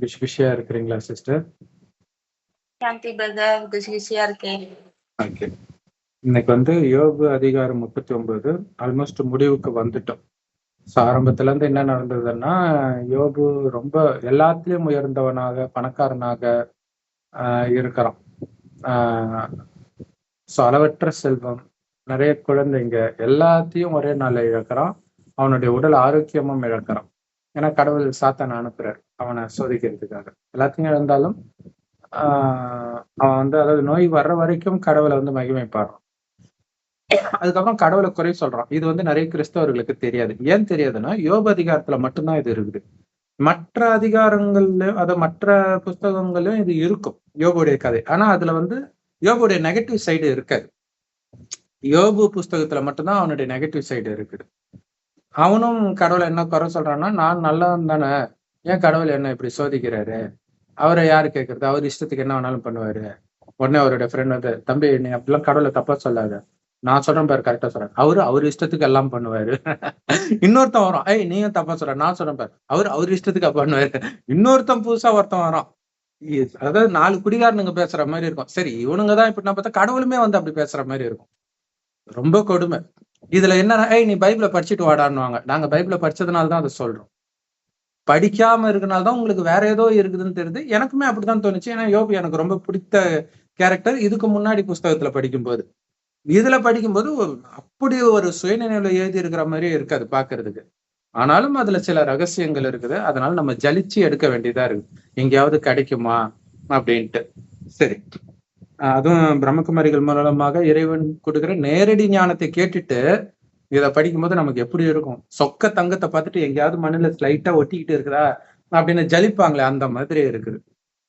குஷி குஷியா இருக்கிறீங்களா சிஸ்டர் சாந்தி பிரதர் குஷி குஷியா இருக்கேன். ஓகே இன்னைக்கு வந்து யோபு அதிகாரம் முப்பத்தி ஒன்பது ஆல்மோஸ்ட் முடிவுக்கு வந்துட்டோம். ஸோ ஆரம்பத்துல இருந்து என்ன நடந்ததுன்னா யோபு ரொம்ப எல்லாத்துலயும் உயர்ந்தவனாக பணக்காரனாக இருக்கிறான். ஸோ அளவற்ற செல்வம் நிறைய குழந்தைங்க எல்லாத்தையும் ஒரே நாள்ல இழக்கிறான். அவனுடைய உடல் ஆரோக்கியமும் இழக்கிறான். ஏன்னா கடவுள் சாத்தான் அனுப்புறார். அவனை சோதிக்கிறதுக்காக. எல்லாத்தையும் இருந்தாலும் ஆஹ் அவன் வந்து அதாவது நோய் வர்ற வரைக்கும் கடவுளை வந்து மகிமைப்பாடுறான் அதுக்கப்புறம் கடவுளை குறை சொல்றான். இது வந்து நிறைய கிறிஸ்தவர்களுக்கு தெரியாது. ஏன் தெரியாதுன்னா யோக அதிகாரத்துல மட்டும்தான் இது இருக்குது. மற்ற அதிகாரங்கள்லயும் அத மற்ற புஸ்தகங்களையும் இது இருக்கும். யோபுடைய கதை. ஆனா அதுல வந்து யோபுடைய நெகட்டிவ் சைடு இருக்காது. யோபு புஸ்தகத்துல மட்டும்தான் அவனுடைய நெகட்டிவ் சைடு இருக்குது. அவனும் கடவுளை என்ன குறை சொல்றான்னா நான் நல்லவன் தானே. ஏன் கடவுள் என்ன இப்படி சோதிக்கிறாரு? அவரை யாரு கேட்கறது அவர் இஷ்டத்துக்கு என்ன வேணாலும் பண்ணுவாரு. உடனே அவருடைய ஃப்ரெண்ட் வந்து தம்பி நீ அப்படிலாம் கடவுளை தப்பா சொல்லாத. நான் சொல்றேன் பாரு கரெக்டா சொல்றேன். அவரு அவர் இஷ்டத்துக்கு எல்லாம் பண்ணுவாரு. இன்னொருத்தன் வரும் ஏய் நீயும் தப்பா சொல்ற? நான் சொல்றேன் பாரு. அவர் அவர் இஷ்டத்துக்கு பண்ணுவாரு. இன்னொருத்தன் புதுசா ஒருத்தன் வரான். அதாவது நாலு குடிகாரனுங்க பேசுற மாதிரி இருக்கும். சரி இவனுங்க தான் இப்படி நான் பார்த்தா கடவுளுமே வந்து அப்படி பேசுற மாதிரி இருக்கும். ரொம்ப கொடுமை. இதுல என்ன ஏய் நீ பைபிளை படிச்சுட்டு வாடான்னுவாங்க. நாங்க பைபிளை படிச்சதுனால தான் அதை சொல்றோம். படிக்காம இருக்கனால தான் உங்களுக்கு வேற ஏதோ இருக்குதுன்னு தெரியுது. எனக்குமே அப்படிதான் தோணுச்சு. ஏன்னா யோபு எனக்கு ரொம்ப பிடித்த கேரக்டர் இதுக்கு முன்னாடி புஸ்தகத்துல படிக்கும்போது. இதுல படிக்கும்போது அப்படி ஒரு சுயநினைவுல எழுதி இருக்கிற மாதிரியே இருக்காது பாக்குறதுக்கு. ஆனாலும் அதுல சில ரகசியங்கள் இருக்குது. அதனால நம்ம ஜலிச்சு எடுக்க வேண்டியதா இருக்கு. எங்கேயாவது கிடைக்குமா? அப்படின்ட்டு. சரி. அதுவும் பிரம்மகுமாரிகள் மூலமாக இறைவன் கொடுக்குற நேரடி ஞானத்தை கேட்டுட்டு இதை படிக்கும்போது நமக்கு எப்படி இருக்கும்? சொக்க தங்கத்தை பார்த்துட்டு எங்கேயாவது மண்ணில் ஸ்லைட்டா ஒட்டிக்கிட்டு இருக்கிறா அப்படின்னு ஜலிப்பாங்களே அந்த மாதிரி இருக்குது.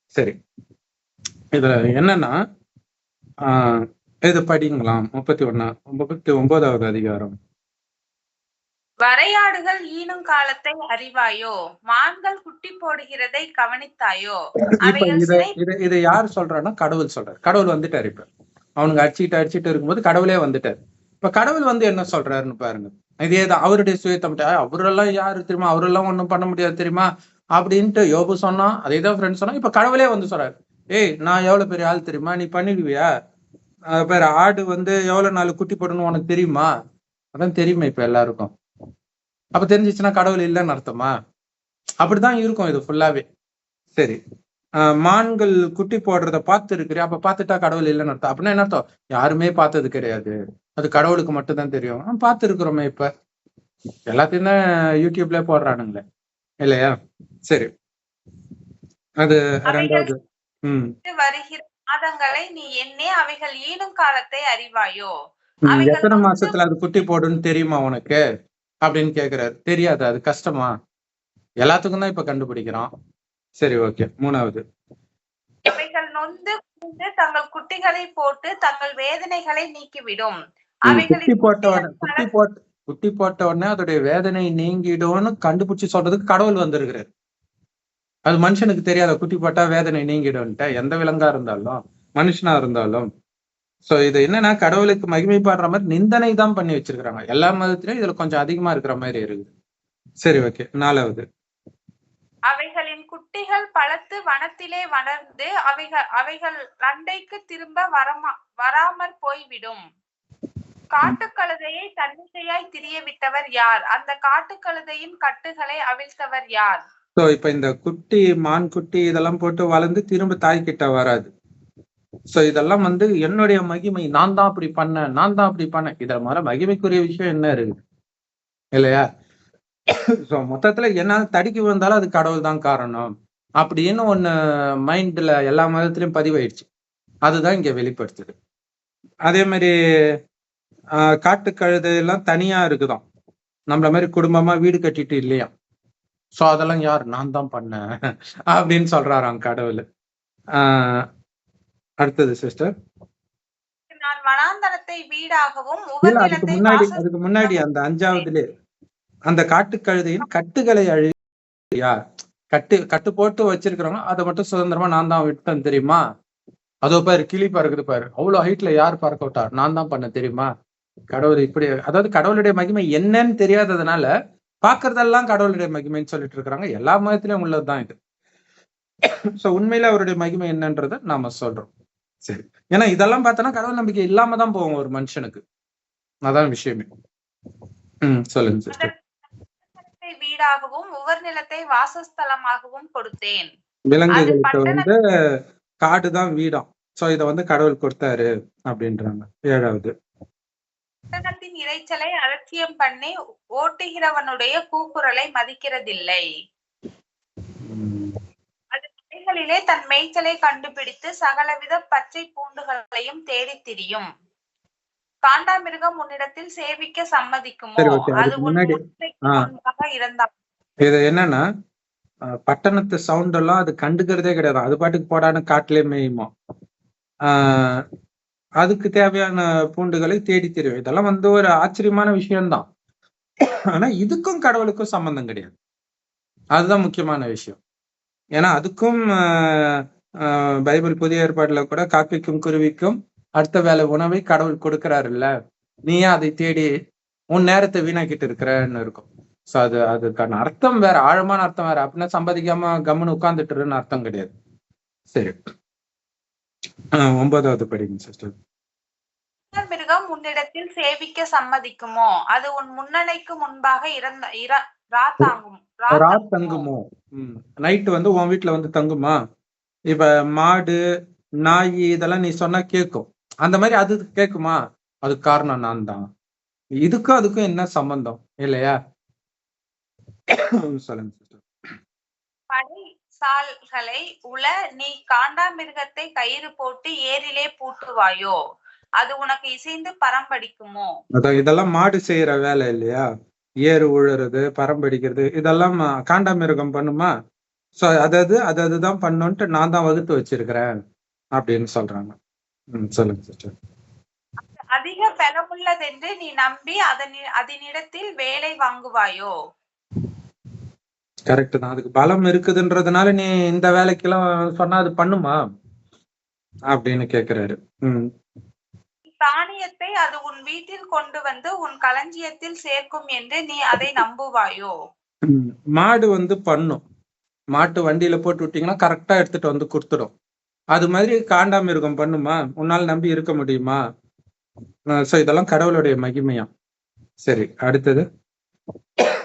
சரி. இதுல என்னன்னா ஆஹ் இது படிங்களாம் முப்பத்தி ஒன்னா முப்பத்தி ஒன்பதாவது அதிகாரம். வரையாடுகள் ஈனும் காலத்தை அறிவாயோ? மான்கள் குட்டி போடுகிறதை கவனித்தாயோ? இத யார் சொல்றான்னா கடவுள் சொல்றாரு. கடவுள் வந்துட்டாரு இப்ப. அவனுங்க அடிச்சுட்டு அடிச்சுட்டு இருக்கும்போது கடவுளே வந்துட்டாரு. இப்ப கடவுள் வந்து என்ன சொல்றாருன்னு பாருங்க. இதேதான் அவருடைய சுயத்தம். அவரெல்லாம் யாரு தெரியுமா? அவரெல்லாம் ஒண்ணும் பண்ண முடியாது தெரியுமா? அப்படின்ட்டு யோபு சொன்னா அதே தான் ஃப்ரெண்ட் சொன்னா இப்ப கடவுளே வந்து சொல்றாரு. ஏய் நான் எவ்வளவு பெரிய ஆள் தெரியுமா? நீ பண்ணிடுவியா? பேர் ஆடு வந்து எவ்வளவு நாள் குட்டி போடணும் உனக்கு தெரியுமா? அதான் தெரியுமா இப்ப எல்லாருக்கும். அப்ப தெரிஞ்சிச்சுன்னா கடவுள் இல்லைன்னு அர்த்தமா? அப்படிதான் இருக்கும் இது ஃபுல்லாவே சரி. மான்கள் குட்டி போடுறத பார்த்து அப்ப பார்த்துட்டா கடவுள் இல்லைன்னு அர்த்தம். அப்படின்னா என்ன அர்த்தம்? யாருமே பார்த்தது கிடையாது. அது கடவுளுக்கு மட்டும்தான் தெரியும். பார்த்து இருக்கிறோமே இப்ப. எல்லாத்தையும் தான் யூடியூப்ல போடுறானுங்களே. இல்லையா? சரி. அது ரெண்டாவது. உம் வருகிற மாதங்களை நீ என்னே அவைகள் ஈனும் காலத்தை அறிவாயோ? எத்தனை மாசத்துல அது குட்டி போடுன்னு தெரியுமா உனக்கு? அப்படின்னு கேக்குறாரு. தெரியாது அது கஷ்டமா? எல்லாத்துக்கும் தான் இப்ப கண்டுபிடிக்கிறான் சரி ஓகே. மூணாவது. அவைகள் நொந்து தங்கள் குட்டிகளை போட்டு தங்கள் வேதனைகளை நீக்கிவிடும். குட்டி போட்ட உடனே குட்டி போட்ட குட்டி போட்ட உடனே அதோடைய வேதனை நீங்கிடும்னு கண்டுபிடிச்சு சொல்றதுக்கு கடவுள் வந்திருக்கிறாரு. அது மனுஷனுக்கு தெரியாத குட்டி போட்டா வேதனை நீங்கிடும்ட்ட எந்த விலங்கா இருந்தாலும் மனுஷனா இருந்தாலும் சோ இது என்னன்னா கடவுளுக்கு மகிமை பாடுற மாதிரி நிந்தனை தான் பண்ணி வச்சிருக்கிறாங்க. எல்லா மதத்திலயும் இதுல கொஞ்சம் அதிகமா இருக்கிற மாதிரி இருக்குது. சரி ஓகே நாலாவது. அவைகளின் குட்டிகள் பழத்து வனத்திலே வளர்ந்து அவைகள் அவைகள் அண்டைக்கு திரும்ப வரமா வராமற் போய்விடும். காட்டுக்கழுதையை தன்னிசையாய் திரிய விட்டவர் யார்? அந்த காட்டுக்கழுதையின் கட்டுகளை அவிழ்த்தவர் யார்? சோ இப்ப இந்த குட்டி மான் குட்டி இதெல்லாம் போட்டு வளர்ந்து திரும்ப தாய் கிட்ட வராது. சோ இதெல்லாம் வந்து என்னுடைய மகிமை. நான் தான் அப்படி பண்ணேன். நான் தான் அப்படி பண்ணேன். இதை மாதிரி மகிமைக்குரிய விஷயம் என்ன இருக்குது? இல்லையா? சோ மொத்தத்துல என்ன தடுக்கி வந்தாலும் அது கடவுள் தான் காரணம். அப்படின்னு ஒண்ணு மைண்ட்ல எல்லா மதத்திலயும் பதிவாயிடுச்சு. அதுதான் இங்க வெளிப்படுத்துது. அதே மாதிரி ஆஹ் காட்டு கழுது எல்லாம் தனியா இருக்குதான் நம்மள மாதிரி குடும்பமா வீடு கட்டிட்டு இல்லையா? சோ அதெல்லாம் யார்? நான் தான் பண்ணேன். அப்படின்னு சொல்றாராம் கடவுள். ஆஹ் அடுத்தது சிஸ்டர் நான் வனாந்தரத்தை வீடாகவும் அதுக்கு முன்னாடி அதுக்கு முன்னாடி அந்த அஞ்சாவதுல அந்த காட்டுக்கழுதையின் கட்டுகளை அழியா கட்டு கட்டு போட்டு வச்சிருக்கிறவங்க அதை மட்டும் சுதந்திரமா நான் தான் விட்டேன் தெரியுமா? அதோ பாரு கிளி பறக்குது பாரு. அவ்வளவு ஹைட்ல யார் பறக்க விட்டா? நான் தான் பண்ண தெரியுமா? கடவுள் இப்படி அதாவது கடவுளுடைய மகிமை என்னன்னு தெரியாததுனால பாக்குறதெல்லாம் கடவுளுடைய மகிமைன்னு சொல்லிட்டு இருக்கிறாங்க. எல்லா மதத்திலயும் உள்ளதுதான் இது. சோ உண்மையில அவருடைய மகிமை என்னன்றத நாம சொல்றோம். சரி. ஏன்னா இதெல்லாம் பார்த்தோன்னா கடவுள் நம்பிக்கை இல்லாம தான் போகும் ஒரு மனுஷனுக்கு. அதான் விஷயமே. ம் சொல்லுங்க சிஸ்டர் வீடாகவும் உவர் நிலத்தை வாசஸ்தலமாகவும் கொடுத்தேன். விலங்குகளுக்கு வந்து காடு தான் வீடாம். சோ இத வந்து கடவுள் கொடுத்தாரு அப்படின்றாங்க. ஏழாவது. இரைச்சலை அலட்சியம் பண்ணி ஓட்டுகிறவனுடைய கூக்குரலை மதிக்கிறதில்லை. மலைகளிலே தன் மேய்ச்சலை கண்டுபிடித்து சகலவித பச்சை பூண்டுகளையும் தேடித் திரியும். காண்டாமிருகம் உன்னிடத்தில் சேவிக்க சம்மதிக்குமோ. அது முன்னாடி- இருந்தால். இது என்னன்னா பட்டணத்து சவுண்ட் எல்லாம் அது கண்டுக்கிறதே கிடையாது. அது பாட்டுக்கு போடான்னு காட்டிலே மேயுமா? ஆஹ் அதுக்கு தேவையான பூண்டுகளை தேடி தெரியும். இதெல்லாம் வந்து ஒரு ஆச்சரியமான விஷயம்தான். ஆனா இதுக்கும் கடவுளுக்கும் சம்பந்தம் கிடையாது. அதுதான் முக்கியமான விஷயம். ஏன்னா அதுக்கும் பைபிள் புதிய ஏற்பாடுல கூட காக்கைக்கும் குருவிக்கும் அடுத்த வேலை உணவை கடவுள் கொடுக்கிறாருல்ல இல்ல நீயே அதை தேடி உன் நேரத்தை வீணாக்கிட்டு இருக்கிறன்னு இருக்கும். ஸோ அது அதுக்கான அர்த்தம் வேற ஆழமான அர்த்தம் வேற. அப்படின்னா சம்பாதிக்காம கம்முன்னு உட்கார்ந்துட்டுருன்னு அர்த்தம் கிடையாது. சரி. ஆஹ் ஒன்பதாவது படிங்க சிஸ்டர் மிருகம் உன்னிடத்தில் சேவிக்க சம்மதிக்குமோ? அது உன் முன்னணைக்கு முன்பாக இறந்த ராத் தங்குமோ? ம். நைட்டு வந்து உன் வீட்டுல வந்து தங்குமா? இப்ப மாடு நாய் இதெல்லாம் நீ சொன்னா கேட்கும் அந்த மாதிரி அது கேட்குமா அதுக்கு காரணம் நான் தான். இதுக்கும் அதுக்கும் என்ன சம்பந்தம்? இல்லையா? சொல்லுங்க சால்களை உள நீ காண்டாமிருகத்தை கயிறு போட்டு ஏரிலே பூட்டுவாயோ? அது உனக்கு இசைந்து பரம்படிக்குமோ இதெல்லாம் மாடு செய்யற வேலை இல்லையா? ஏறு உழுறது பரம்படிக்கிறது இதெல்லாம் காண்டாமிருகம் பண்ணுமா? சோ அதாவது அது அதுதான் பண்ணுன்ட்டு நான் தான் வகுத்து வச்சிருக்கிறேன் அப்படின்னு சொல்றாங்க. ம் சொல்லுங்க சிஸ்டர் அதிக பலமுள்ளதென்று நீ நம்பி அதனி அதனிடத்தில் வேலை வாங்குவாயோ? கரெக்ட் தான். அதுக்கு பலம் இருக்குதுன்றதுனால நீ இந்த வேலைக்கெல்லாம் சொன்னா அது பண்ணுமா? அப்படின்னு கேக்குறாரு. ம். தானியத்தை அது உன் வீட்டில் கொண்டு வந்து உன் களஞ்சியத்தில் சேர்க்கும் என்று நீ அதை நம்புவாயோ. மாடு வந்து பண்ணும். மாட்டு வண்டியில போட்டு விட்டீங்கன்னா கரெக்டா எடுத்துட்டு வந்து கொடுத்துடும். அது மாதிரி காண்டாமிருகம் பண்ணுமா? உன்னால் நம்பி இருக்க முடியுமா? சோ இதெல்லாம் கடவுளுடைய மகிமையா? சரி அடுத்தது.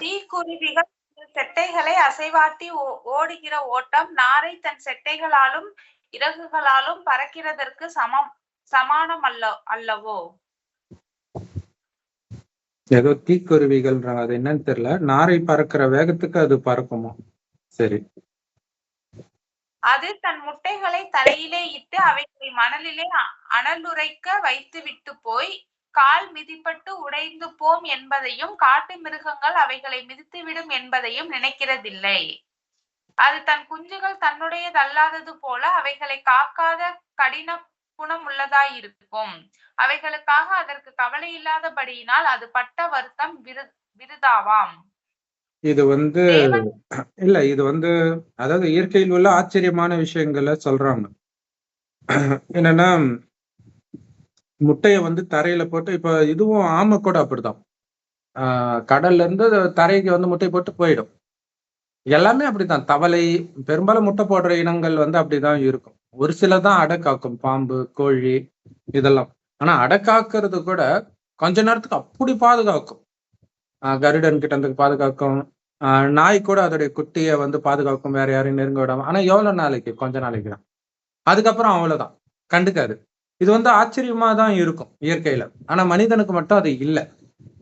தீக்குருவிகள் செட்டைகளை அசைவாட்டி ஓடுகிற ஓட்டம் நாரை தன் செட்டைகளாலும் இறகுகளாலும் பறக்கிறதற்கு சமம். சமானம் அல்ல அல்லவோ? ஏதோ தீக்குருவிகள்ன்றாங்க. அது என்னன்னு தெரியல. நாரை பறக்கிற வேகத்துக்கு அது பறக்குமா? சரி. அது தன் முட்டைகளை தலையிலே இட்டு அவைகளை மணலிலே அனலுரைக்க வைத்து விட்டு போய் கால் மிதிப்பட்டு உடைந்து போம் என்பதையும் காட்டு மிருகங்கள் அவைகளை மிதித்துவிடும் என்பதையும் நினைக்கிறதில்லை. அது தன் குஞ்சுகள் தன்னுடையதல்லாதது போல அவைகளை காக்காத கடின குணம் உள்ளதாயிருக்கும் அவைகளுக்காக அதற்கு கவலை இல்லாதபடியினால் அது பட்ட வருத்தம் விரு விருதாவாம். இது வந்து இல்ல இது வந்து அதாவது இயற்கையில் உள்ள ஆச்சரியமான விஷயங்களை சொல்றாங்க. என்னன்னா முட்டைய வந்து தரையில போட்டு இப்ப இதுவும் ஆமை கூட அப்படிதான். ஆஹ் கடல்ல இருந்து தரைக்கு வந்து முட்டை போட்டு போயிடும். எல்லாமே அப்படிதான். தவளை பெரும்பாலும் முட்டை போடுற இனங்கள் வந்து அப்படிதான் இருக்கும். ஒரு சில தான் அடை காக்கும் பாம்பு கோழி இதெல்லாம். ஆனா அடை காக்கிறது கூட கொஞ்ச நேரத்துக்கு அப்படி பாதுகாக்கும். ஆஹ் கருடன் கிட்ட இருந்து பாதுகாக்கும். ஆஹ் நாய் கூட அதோடைய குட்டியை வந்து பாதுகாக்கும். வேற யாரையும் நெருங்க விடாம. ஆனா எவ்வளவு நாளைக்கு? கொஞ்ச நாளைக்கு தான். அதுக்கப்புறம் அவ்வளவுதான் கண்டுக்காது. இது வந்து ஆச்சரியமா தான் இருக்கும் இயற்கையில. ஆனா மனிதனுக்கு மட்டும் அது இல்லை.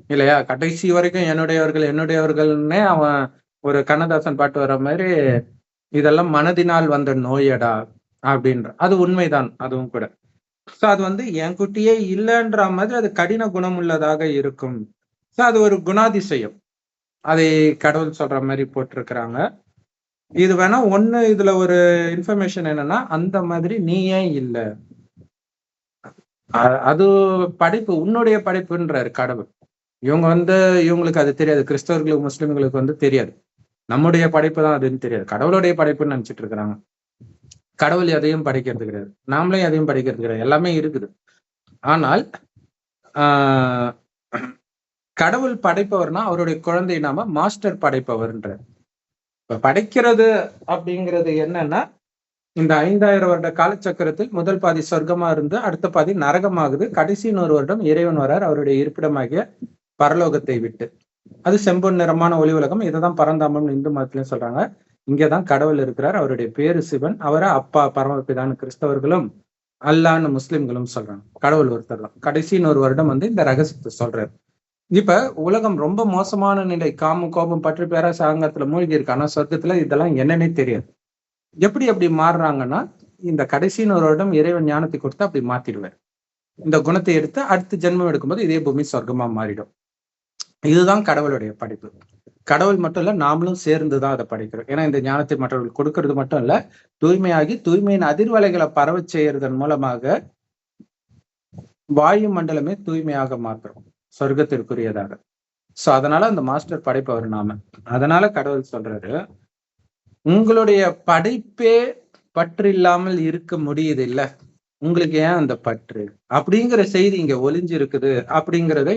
இல்லையா? கடைசி வரைக்கும் என்னுடையவர்கள் என்னுடையவர்கள்னே அவன் ஒரு கண்ணதாசன் பாட்டு வர மாதிரி இதெல்லாம் மனதினால் வந்த நோயடா. அப்படின்ற அது உண்மைதான் அதுவும் கூட. சோ அது வந்து என் குட்டியே இல்லைன்ற மாதிரி அது கடின குணம் உள்ளதாக இருக்கும். ஸோ அது ஒரு குணாதிசயம். அதை கடவுள் சொல்ற மாதிரி போட்டிருக்கிறாங்க. இது வேணா ஒண்ணு இதுல ஒரு இன்ஃபர்மேஷன் என்னன்னா அந்த மாதிரி நீ ஏன் இல்லை? அது படைப்பு உன்னுடைய படைப்புன்றார் கடவுள். இவங்க வந்து இவங்களுக்கு அது தெரியாது. கிறிஸ்தவர்களுக்கு முஸ்லிம்களுக்கு வந்து தெரியாது. நம்முடைய படைப்பு தான் அதுன்னு தெரியாது. கடவுளுடைய படைப்புன்னு நினைச்சிட்டு இருக்கிறாங்க. கடவுள் எதையும் படைக்கிறது கிடையாது. நாமளே எதையும் படைக்கிறது கிடையாது. எல்லாமே இருக்குது. ஆனால் ஆஹ் கடவுள் படைப்பவர்னா அவருடைய குழந்தை நாம மாஸ்டர் படைப்பவர்ன்ற. இப்ப படைக்கிறது அப்படிங்கிறது என்னன்னா இந்த ஐந்தாயிரம் வருட காலச்சக்கரத்தில் முதல் பாதி சொர்க்கமா இருந்து அடுத்த பாதி நரகமாகுது. கடைசி நூறு வருடம் இறைவன் வரார். அவருடைய இருப்பிடமாகிய பரலோகத்தை விட்டு. அது செம்பொன் நிறமான ஒளி உலகம். இதுதான் பரந்தாமம் இந்து மதத்திலையும் சொல்றாங்க. இங்கதான் கடவுள் இருக்கிறார் அவருடைய பேரு சிவன் அவரை அப்பா பரமபிதான்னு கிறிஸ்தவர்களும் அல்லான்னு முஸ்லிம்களும் சொல்றாங்க. கடவுள் ஒருத்தர் தான். கடைசின்னு ஒரு வருடம் வந்து இந்த ரகசியத்தை சொல்றாரு. இப்ப உலகம் ரொம்ப மோசமான நிலை. காமம் கோபம் பற்றி பேரா சாங்கத்துல மூழ்கி இருக்கு ஆனா சொர்க்கத்துல இதெல்லாம் என்னன்னே தெரியாது. எப்படி அப்படி மாறுறாங்கன்னா இந்த கடைசின்னு ஒரு வருடம் இறைவன் ஞானத்தை கொடுத்து அப்படி மாத்திடுவார். இந்த குணத்தை எடுத்து அடுத்த ஜென்மம் எடுக்கும்போது இதே பூமி சொர்க்கமா மாறிடும். இதுதான் கடவுளுடைய படைப்பு. கடவுள் மட்டும் இல்ல நாமளும் சேர்ந்துதான் அதை படிக்கிறோம். ஏன்னா இந்த ஞானத்தை மற்றவர்களுக்கு கொடுக்கறது மட்டும் இல்ல தூய்மையாகி தூய்மையின் அதிர்வலைகளை பரவ செய்யறதன் மூலமாக வாயு மண்டலமே தூய்மையாக மாற்றுறோம் சொர்க்கத்திற்குரியதாக. சோ அதனால அந்த மாஸ்டர் படைப்பவர் நாம. அதனால கடவுள் சொல்றாரு உங்களுடைய படைப்பே பற்று இல்லாமல் இருக்க முடியுது இல்ல உங்களுக்கு ஏன் அந்த பற்று? அப்படிங்கிற செய்தி இங்க ஒளிஞ்சு இருக்குது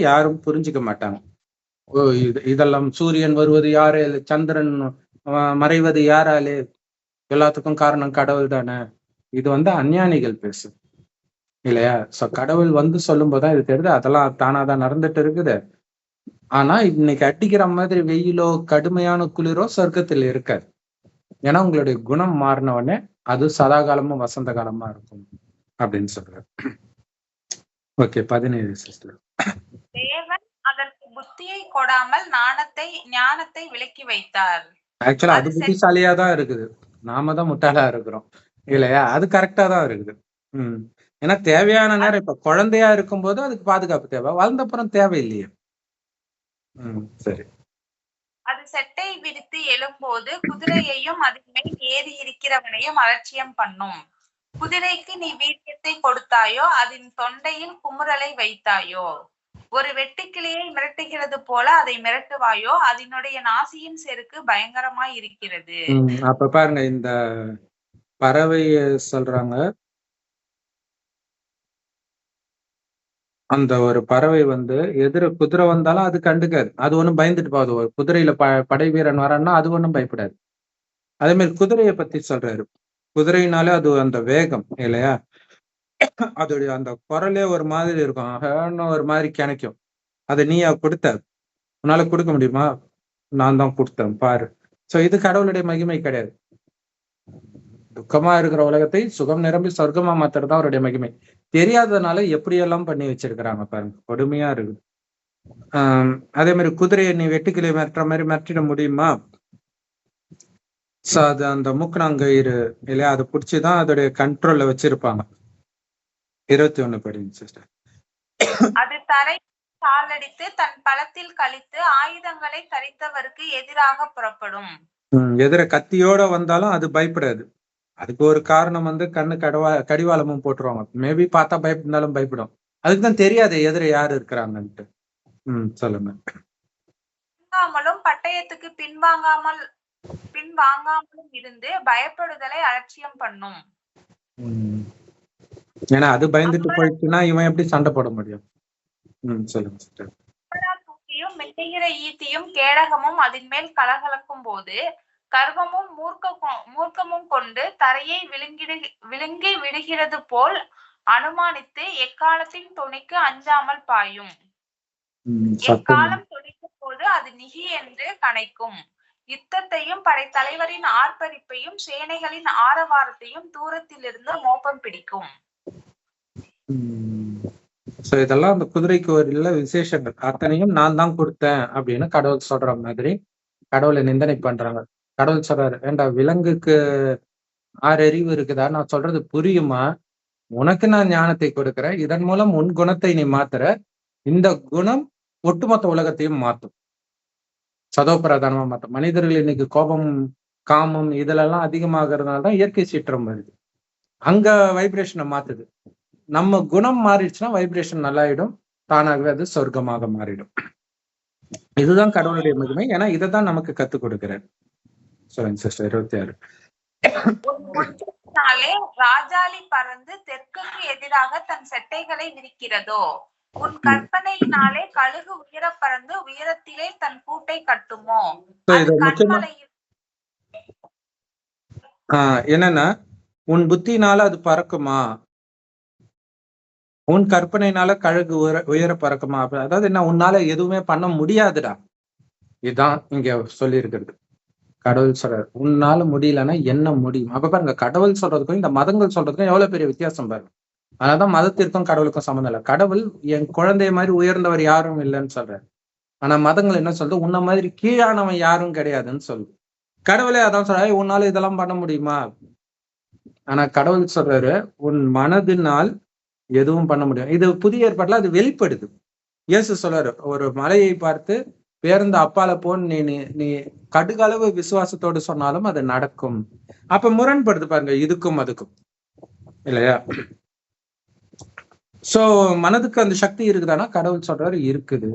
யாரும் புரிஞ்சுக்க மாட்டாங்க. இதெல்லாம் சூரியன் வருவது யாரு? சந்திரன் மறைவது யாராலே? எல்லாத்துக்கும் காரணம் கடவுள் தானே. இது வந்து அஞ்ஞானிகள் பேசு. இல்லையா? சோ கடவுள் வந்து சொல்லும் போதுதான் இது தெரியுது. அதெல்லாம் தானாதான் நடந்துட்டு இருக்குது. ஆனா இன்னைக்கு அடிக்கிற மாதிரி வெயிலோ கடுமையான குளிரோ சொர்க்கத்தில் இருக்காது. ஏன்னா உங்களுடைய குணம் மாறின உடனே அது சதா காலமும் வசந்த காலமா இருக்கும். அப்படின்னு சொல்றாரு. ஓகே பதினேழு சிஸ்டர். புத்தியை கொடாமல் ஞானத்தை ஞானத்தை விலக்கி வைத்தார். ஆக்சுவலா அது. புத்திசாலியா தான் இருக்குது. நாம தான் முட்டாளா இருக்கிறோம். இல்லையா? அது கரெக்டா தான் இருக்குது. உம் ஏன்னா தேவையான நேரம் இப்ப குழந்தையா இருக்கும்போது அதுக்கு பாதுகாப்பு தேவை. வளர்ந்த அப்புறம் தேவையில்லையே. உம் சரி. அது செட்டை விரித்து எழும்போது குதிரையையும் அதன் மேல் ஏறி இருக்கிறவனையும் அலட்சியம் பண்ணும். குதிரைக்கு நீ வீரியத்தை கொடுத்தாயோ அதன் தொண்டையில் குமுறலை வைத்தாயோ? ஒரு வெட்டுக்கிளியை மிரட்டுகிறது போல அதை மிரட்டுவாயோ அதனுடைய நாசியின் செருக்கு பயங்கரமாய் இருக்கிறது. அப்ப பாருங்க இந்த பறவைய சொல்றாங்க. அந்த ஒரு பறவை வந்து எதிர குதிரை வந்தாலும் அது கண்டுக்காது. அது ஒண்ணும் பயந்துட்டு போகுது. ஒரு குதிரையில ப படை வீரன் வரான்னா அது ஒண்ணும் பயப்படாது. அதே மாதிரி குதிரையை பத்தி சொல்றாரு. குதிரைனாலே அது அந்த வேகம் இல்லையா? அதோடைய அந்த குரலே ஒரு மாதிரி இருக்கும். ஆஹான்னு ஒரு மாதிரி கிணைக்கும் அதை நீயா கொடுத்த? உன்னால கொடுக்க முடியுமா? நான் தான் கொடுத்தேன் பாரு. சோ இது கடவுளுடைய மகிமை கிடையாது. துக்கமா இருக்கிற உலகத்தை சுகம் நிரம்பி சொர்க்கமா மாத்துறதுதான் அவருடைய மகிமை. தெரியாததுனால எப்படியெல்லாம் பண்ணி வச்சிருக்கிறாங்க பாருங்க. கொடுமையா இருக்குது. ஆஹ் அதே மாதிரி குதிரையை நீ வெட்டுக்கிளை மிரட்டுற மாதிரி மிரட்டிட முடியுமா? சோ அது அந்த மூக்கணாங்கயிறு இல்லையா? அதை பிடிச்சிதான் அதோடைய கண்ட்ரோல்ல வச்சிருப்பாங்க. இருபத்தி ஒண்ணு படிங்க சிஸ்டர் அது தரை காலடித்து தன் பலத்தில் கழித்து ஆயுதங்களை தரித்தவருக்கு எதிராக புறப்படும். எதிர கத்தியோட வந்தாலும் அது பயப்படாது. அதுக்கு ஒரு காரணம் வந்து கண்ணு கடவா கடிவாளமும் போட்டுருவாங்க. மேபி பார்த்தா பயப்படாலும் பயப்படும். அதுக்கு தான் தெரியாது எதிர யாரு இருக்கிறாங்கன்ட்டு. ம் சொல்லுங்க. பின்வாங்காமலும் பட்டயத்துக்கு பின்வாங்காமல் பின்வாங்காமலும் இருந்து பயப்படுதலை அலட்சியம் பண்ணும். ஏன்னா அது பயந்துட்டு போயிடுச்சுன்னா இவன் எப்படி சண்டை போட முடியும்? ம் சொல்லுங்க மெல்லுகிற ஈட்டியும் கேடகமும் அதன் மேல் கலகலக்கும் போது கர்வமும் மூர்க்க மூர்க்கமும் கொண்டு தரையை விழுங்கிடு விழுங்கி விடுகிறது போல் அனுமானித்து எக்காலத்தின் துணிக்கு அஞ்சாமல் பாயும். எக்காலம் துணிக்கும் போது அது நிகி என்று கணைக்கும் யுத்தத்தையும் படைத்தலைவரின் ஆர்ப்பரிப்பையும் சேனைகளின் ஆரவாரத்தையும் தூரத்திலிருந்து மோப்பம் பிடிக்கும். சோ இதெல்லாம் அந்த குதிரைக்கு ஒரு விசேஷங்கள். அத்தனையும் நான் தான் கொடுத்தேன் அப்படின்னு கடவுள் சொல்ற மாதிரி கடவுளை நிந்தனை பண்றாங்க. கடவுள் சொல்றாரு ஏண்டா விலங்குக்கு ஆறு அறிவு இருக்குதா? நான் சொல்றது புரியுமா? உனக்கு நான் ஞானத்தை கொடுக்குறேன். இதன் மூலம் உன் குணத்தை நீ மாத்துற. இந்த குணம் ஒட்டுமொத்த உலகத்தையும் மாத்தும். சதோ பிரதானமா மாத்தும். மனிதர்கள் இன்னைக்கு கோபம் காமம் இதுலெல்லாம் அதிகமாகிறதுனால தான் இயற்கை சீற்றம் வருது. அங்க வைப்ரேஷனை மாத்துது. நம்ம குணம் மாறிடுச்சுன்னா வைப்ரேஷன் நல்லாயிடும். தானாகவே அது சொர்க்கமாக மாறிடும். இதுதான் கடவுளுடைய மகிமை. ஏன்னா இதை தான் நமக்கு கத்துக் கொடுக்கிறார். சொல்லுங்க சிஸ்டர் இருபத்தி ஆறு. ராஜாளி பறந்து தெற்குக்கு எதிராக தன் செட்டைகளை விரிக்கிறதோ உன் கற்பனையினாலே கழுகு உயர பறந்து உயரத்திலே தன் கூட்டை கட்டுமோ? என்னன்னா உன் புத்தினால அது பறக்குமா? உன் கற்பனைனால கழகு உயர உயர பறக்குமா? அதாவது என்ன உன்னால எதுவுமே பண்ண முடியாதுடா. இதுதான் இங்க சொல்லியிருக்கிறது. கடவுள் சொல்றாரு உன்னால முடியலன்னா என்ன முடியும் அப்ப பாருங்க கடவுள் சொல்றதுக்கும் இந்த மதங்கள் சொல்றதுக்கும் எவ்வளவு பெரிய வித்தியாசம் பாருங்க. அதனாலதான் மதத்திற்கும் கடவுளுக்கும் சம்மந்தம் இல்லை. கடவுள் என் குழந்தைய மாதிரி உயர்ந்தவர் யாரும் இல்லைன்னு சொல்றாரு. ஆனா மதங்கள் என்ன சொல்றது உன்ன மாதிரி கீழானவன் யாரும் கிடையாதுன்னு சொல்லு கடவுளே அதான் சொல்றாரு உன்னால இதெல்லாம் பண்ண முடியுமா? ஆனா கடவுள் சொல்றாரு உன் மனதினால் எதுவும் பண்ண முடியும் இது புதிய ஏற்பாட்டில் அது வெளிப்படுது. இயேசு சொல்றாரு ஒரு மலையை பார்த்து பேருந்து அப்பால போன்னு நீ நீ நீ கடுகளவு விசுவாசத்தோடு சொன்னாலும் அது நடக்கும். அப்ப முரண்படுது பாருங்க இதுக்கும் அதுக்கும். இல்லையா? சோ மனதுக்கு அந்த சக்தி இருக்குதானா? கடவுள் சொல்றாரு இருக்குது.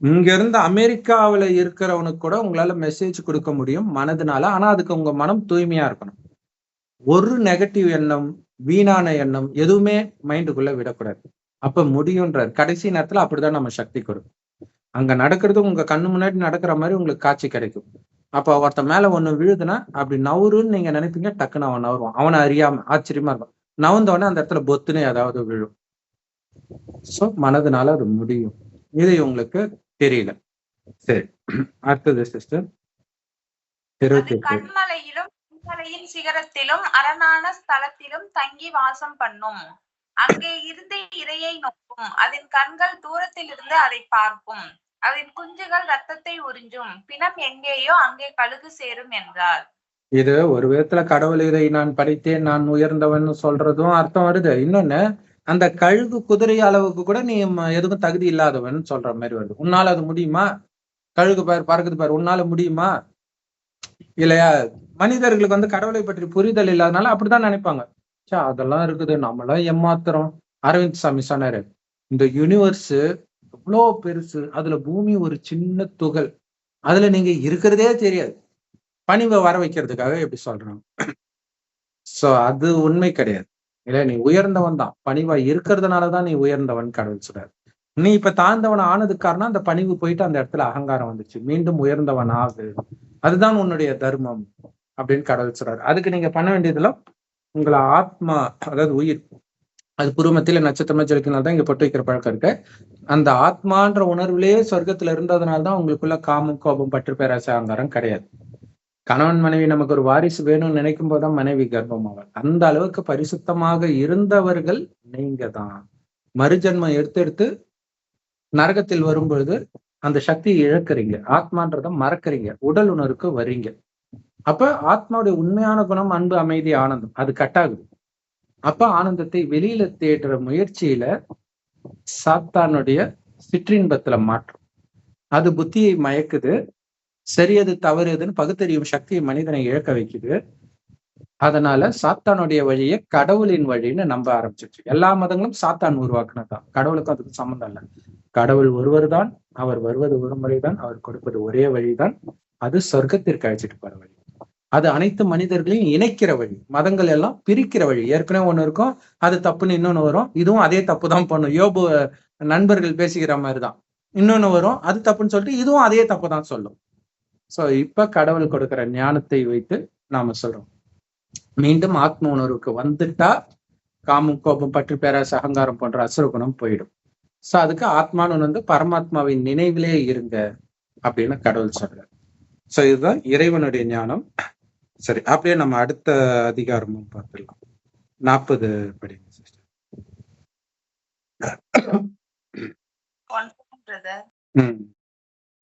இங்க இருந்து அமெரிக்காவுல இருக்கிறவனுக்கு கூட உங்களால மெசேஜ் கொடுக்க முடியும் மனதுனால. ஆனா அதுக்கு உங்க மனம் தூய்மையா இருக்கணும். ஒரு நெகட்டிவ் எண்ணம் வீணான எண்ணம் எதுவுமே மைண்டுக்குள்ள விடக்கூடாது. அப்ப முடியுன்றார் கடைசி நேரத்துல அப்படிதான் நம்ம சக்தி கொடுக்கும் அங்க நடக்கிறது உங்க கண்ணு முன்னாடி நடக்கிற மாதிரி உங்களுக்கு காட்சி கிடைக்கும். அப்ப ஒருத்தன் மேல ஒண்ணு விழுதுன்னா அப்படி நவுருன்னு நீங்க நினைப்பீங்க டக்குன்னு அவன் நவருவான். அவனை அறியாம ஆச்சரியமா இருக்கும். நவுந்தவொடனே அந்த இடத்துல பொத்துன்னு ஏதாவது விழும். சோ மனதுனால அது முடியும். இது உங்களுக்கு தெரியல. சரி. அடுத்தது சிஸ்டர் கண்மலையிலும் மலையின் சிகரத்திலும் அரணான ஸ்தலத்திலும் தங்கி வாசம் பண்ணும். அங்கே இருந்து இரையை நோக்கும். அதன் கண்கள் தூரத்தில் இருந்து அதை பார்க்கும். அதன் குஞ்சுகள் ரத்தத்தை உறிஞ்சும். பிணம் எங்கேயோ அங்கே கழுகு சேரும் என்றார். இது ஒரு விதத்துல கடவுள் இதை நான் படித்தேன் நான் உயர்ந்தவன் சொல்றதும் அர்த்தம் வருது. இன்னொன்னு அந்த கழுகு குதிரை அளவுக்கு கூட நீ எதுக்கும் தகுதி இல்லாதவன் சொல்ற மாதிரி வருது. உன்னால அது முடியுமா? கழுகு பாரு பறக்குது பாரு உன்னால முடியுமா? இல்லையா? மனிதர்களுக்கு வந்து கடவுளை பற்றி புரிதல் இல்லாதனால அப்படிதான் நினைப்பாங்க. சா அதெல்லாம் இருக்குது. நம்மளாம் ஏமாத்துறோம். அரவிந்த் சாமி சொன்னாரு இந்த யூனிவர்ஸ் எவ்வளோ பெருசு. அதுல பூமி ஒரு சின்ன துகள். அதுல நீங்க இருக்கிறதே தெரியாது. பணிவை வர வைக்கிறதுக்காக எப்படி சொல்றாங்க. சோ அது உண்மை கிடையாது. இல்ல நீ உயர்ந்தவன் தான். பணிவா இருக்கிறதுனாலதான் நீ உயர்ந்தவன் கடவுள் சொல்றாரு. நீ இப்ப தாழ்ந்தவன் ஆனதுக்கு காரணம் அந்த பணிவு போயிட்டு அந்த இடத்துல அகங்காரம் வந்துச்சு. மீண்டும் உயர்ந்தவன் ஆகு அதுதான் உன்னுடைய தர்மம் அப்படின்னு கடவுள் சொல்றாரு. அதுக்கு நீங்க பண்ண வேண்டியதெல்லாம் உங்களை ஆத்மா அதாவது உயிர் அது புருமத்தில நட்சத்திரமா ஜொலிக்கிறனால தான் இங்க பொட்டு வைக்கிற பழக்கம் இருக்கு. அந்த ஆத்மான்ற உணர்விலேயே சொர்க்கத்துல இருந்ததுனால தான் உங்களுக்குள்ள காமம் கோபம் பற்று பேராசை அங்காரம் கிடையாது. கணவன் மனைவி நமக்கு ஒரு வாரிசு வேணும்னு நினைக்கும் போதுதான் மனைவி கர்ப்பமாவாள் அந்த அளவுக்கு பரிசுத்தமாக இருந்தவர்கள் நீங்க தான் மறுஜன்மம் எடுத்து எடுத்து நரகத்தில் வரும்பொழுது அந்த சக்தியை இழக்கிறீங்க. ஆத்மான்றத மறக்கறீங்க. உடல் உணர்வுக்கு வர்றீங்க அப்ப ஆத்மாவுடைய உண்மையான குணம் அன்பு அமைதி ஆனந்தம் அது கட்டாகுது அப்ப ஆனந்தத்தை வெளியில தேடுற முயற்சியில சாத்தானுடைய சிற்றின்பத்துல மாற்றும். அது புத்தியை மயக்குது. சரியது தவறுதுன்னு தவறு எதுன்னு பகுத்தறியும் சக்தியை மனிதனை இழக்க வைக்குது. அதனால சாத்தானுடைய வழியை கடவுளின் வழின்னு நம்ப ஆரம்பிச்சிருச்சு. எல்லா மதங்களும் சாத்தான் உருவாக்குனதுதான். கடவுளுக்கும் அதுக்கு சம்மந்தம் இல்லை. கடவுள் ஒருவர் தான் அவர் வருவது ஒரு முறைதான் அவர் கொடுப்பது ஒரே வழிதான். அது சொர்க்கத்திற்கு அழைச்சிட்டு போற வழி. அது அனைத்து மனிதர்களையும் இணைக்கிற வழி. மதங்கள் எல்லாம் பிரிக்கிற வழி. ஏற்கனவே ஒண்ணு இருக்கும் அது தப்புன்னு இன்னொன்னு வரும். இதுவும் அதே தப்பு தான் பண்ணும். யோபு நண்பர்கள் பேசிக்கிற மாதிரிதான். இன்னொன்னு வரும் அது தப்புன்னு சொல்லிட்டு இதுவும் அதே தப்பு தான் சொல்லும். சோ இப்ப கடவுள் கொடுக்கிற ஞானத்தை வைத்து நாம சொல்றோம். மீண்டும் ஆத்ம உணர்வுக்கு வந்துட்டா காமம் கோபம் பற்று பேராசை அகங்காரம் போன்ற அசுர குணம் போயிடும். சோ அதுக்கு ஆத்மான்னு வந்து பரமாத்மாவின் நினைவிலே இருங்க அப்படின்னு கடவுள் சொல்றாரு. சோ இதுதான் இறைவனுடைய ஞானம். சரி அப்படியே நம்ம அடுத்த அதிகாரமும் பார்த்துடலாம். நாற்பது படிங்க சிஸ்டர் ம்.